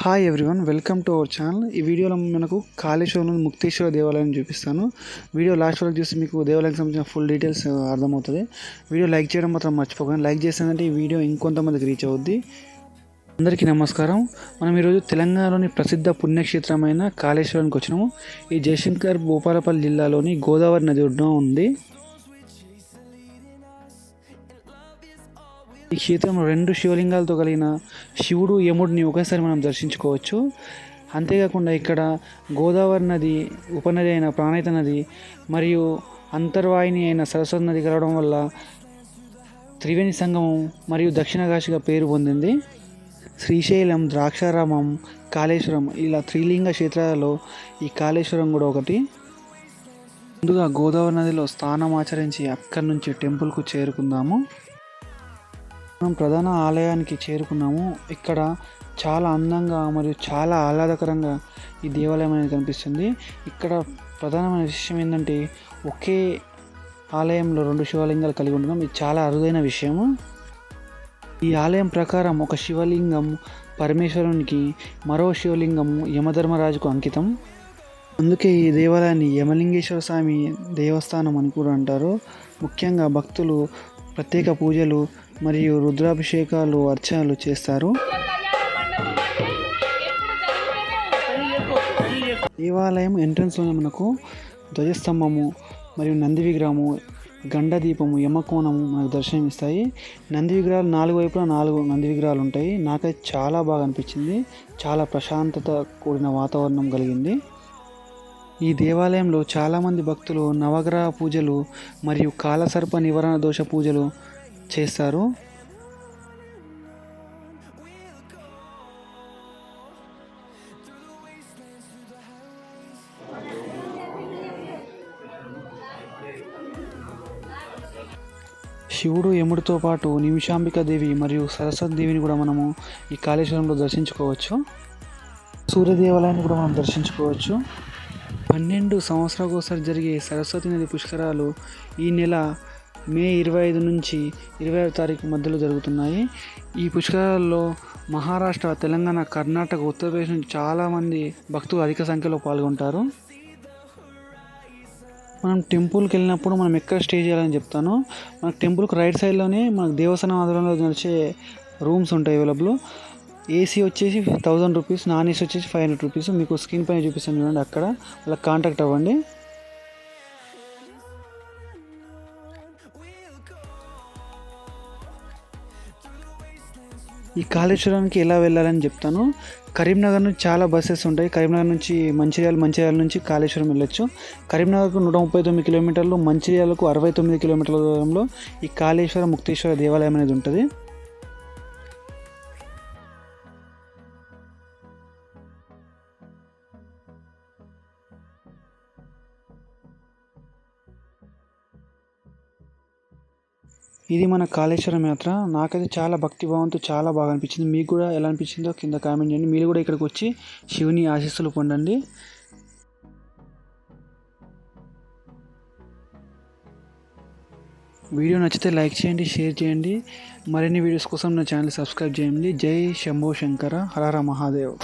Hi everyone welcome to our channel ఈ వీడియోలో మనకు కాళేశ్వరం ముక్తేశ్వర దేవాలయం చూపిస్తాను. వీడియో లాస్ట్ వరకు చూసి మీకు దేవాలయానికి సంబంధించిన ఫుల్ డీటెయిల్స్ అర్థమవుతుంది. వీడియో లైక్ చేయడం మాత్రం మర్చిపోకండి. లైక్ చేస్తుందంటే ఈ వీడియో ఇంకొంతమందికి రీచ్ అవుద్ది. అందరికీ నమస్కారం. మనం ఈరోజు తెలంగాణలోని ప్రసిద్ధ పుణ్యక్షేత్రమైన కాళేశ్వరానికి వచ్చినాము. ఈ జయశంకర్ భూపాలపల్లి జిల్లాలోని గోదావరి నది ఒడ్డున ఉంది. ఈ క్షేత్రంలో రెండు శివలింగాలతో కలిగిన శివుడు యముడిని ఒకేసారి మనం దర్శించుకోవచ్చు. అంతేకాకుండా ఇక్కడ గోదావరి నది ఉపనది అయిన ప్రాణహిత నది మరియు అంతర్వాహిని అయిన సరస్వతి నది కలవడం వల్ల త్రివేణి సంగమం మరియు దక్షిణ కాశీగా పేరు పొందింది. శ్రీశైలం ద్రాక్షారామం కాళేశ్వరం ఇలా త్రిలింగ క్షేత్రాలలో ఈ కాళేశ్వరం కూడా ఒకటి. ముందుగా గోదావరి నదిలో స్నానం ఆచరించి అక్కడి నుంచి టెంపుల్కు చేరుకుందాము. మనం ప్రధాన ఆలయానికి చేరుకున్నాము. ఇక్కడ చాలా అందంగా మరియు చాలా ఆహ్లాదకరంగా ఈ దేవాలయం అనేది కనిపిస్తుంది. ఇక్కడ ప్రధానమైన విషయం ఏంటంటే ఒకే ఆలయంలో రెండు శివలింగాలు కలిగి ఉండడం. ఇది చాలా అరుదైన విషయము. ఈ ఆలయం ప్రకారం ఒక శివలింగం పరమేశ్వరునికి మరో శివలింగం యమధర్మరాజుకు అంకితం. అందుకే ఈ దేవాలయాన్ని యమలింగేశ్వర స్వామి దేవస్థానం అని కూడా అంటారు. ముఖ్యంగా భక్తులు ప్రత్యేక పూజలు మరియు రుద్రాభిషేకాలు అర్చనలు చేస్తారు. దేవాలయం ఎంట్రన్స్లోనే మనకు ధ్వజస్తంభము మరియు నంది విగ్రహము గండ దీపము యమకోణము మనకు దర్శనమిస్తాయి. నంది విగ్రహాలు నాలుగు వైపులా నాలుగు నంది విగ్రహాలు ఉంటాయి. నాకైతే చాలా బాగా అనిపించింది. చాలా ప్రశాంతత కూడిన వాతావరణం కలిగింది. ఈ దేవాలయంలో చాలామంది భక్తులు నవగ్రహ పూజలు మరియు కాలసర్ప నివారణ దోష పూజలు చేస్తారు శివుడు యముడితో పాటు నిమిషాంబిక దేవి మరియు సరస్వతి దేవిని కూడా మనము ఈ కాళేశ్వరంలో దర్శించుకోవచ్చు. సూర్యదేవాలయాన్ని కూడా మనం దర్శించుకోవచ్చు. పన్నెండు సంవత్సరాలకు ఒకసారి జరిగే సరస్వతి నది పుష్కరాలు ఈ నెల మే ఇరవై ఐదు నుంచి ఇరవై ఐదు తారీఖు మధ్యలో జరుగుతున్నాయి. ఈ పుష్కరాల్లో మహారాష్ట్ర తెలంగాణ కర్ణాటక ఉత్తరప్రదేశ్ నుంచి చాలామంది భక్తులు అధిక సంఖ్యలో పాల్గొంటారు. మనం టెంపుల్కి వెళ్ళినప్పుడు మనం ఎక్కడ స్టే చేయాలని చెప్తాను మనకు టెంపుల్కి రైట్ సైడ్లోనే మనకు దేవస్థానం ఆధ్వర్యంలో నడిచే రూమ్స్ ఉంటాయి అవైలబుల్. ఏసీ వచ్చేసి థౌజండ్ రూపీస్ నాన్ ఏసీ వచ్చేసి ఫైవ్ హండ్రెడ్ రూపీస్ మీకు స్క్రీన్ పైన చూపిస్తాను చూడండి అక్కడ. వాళ్ళకి కాంటాక్ట్ అవ్వండి. ఈ కాళేశ్వరానికి ఎలా వెళ్ళాలని చెప్తాను. కరీంనగర్ నుంచి చాలా బస్సెస్ ఉంటాయి. కరీంనగర్ నుంచి మంచిర్యాల మంచిర్యాల నుంచి కాళేశ్వరం వెళ్ళొచ్చు. కరీంనగర్కు నూట ముప్పై తొమ్మిది కిలోమీటర్లు మంచిర్యాలకు అరవై తొమ్మిది కిలోమీటర్ల దూరంలో ఈ కాళేశ్వర ముక్తేశ్వర దేవాలయం అనేది ఉంటుంది. ఇది మన కాళేశ్వరం యాత్ర. నాకైతే చాలా భక్తిభావంతో చాలా బాగా అనిపించింది. మీకు కూడా ఎలా అనిపించిందో కింద కామెంట్ చేయండి. మీరు కూడా ఇక్కడికి వచ్చి శివుని ఆశీస్సులు పొందండి. వీడియో నచ్చితే లైక్ చేయండి షేర్ చేయండి. మరిన్ని వీడియోస్ కోసం నా ఛానల్ సబ్స్క్రైబ్ చేయండి. జై శంభో శంకర. హరహర మహాదేవ్.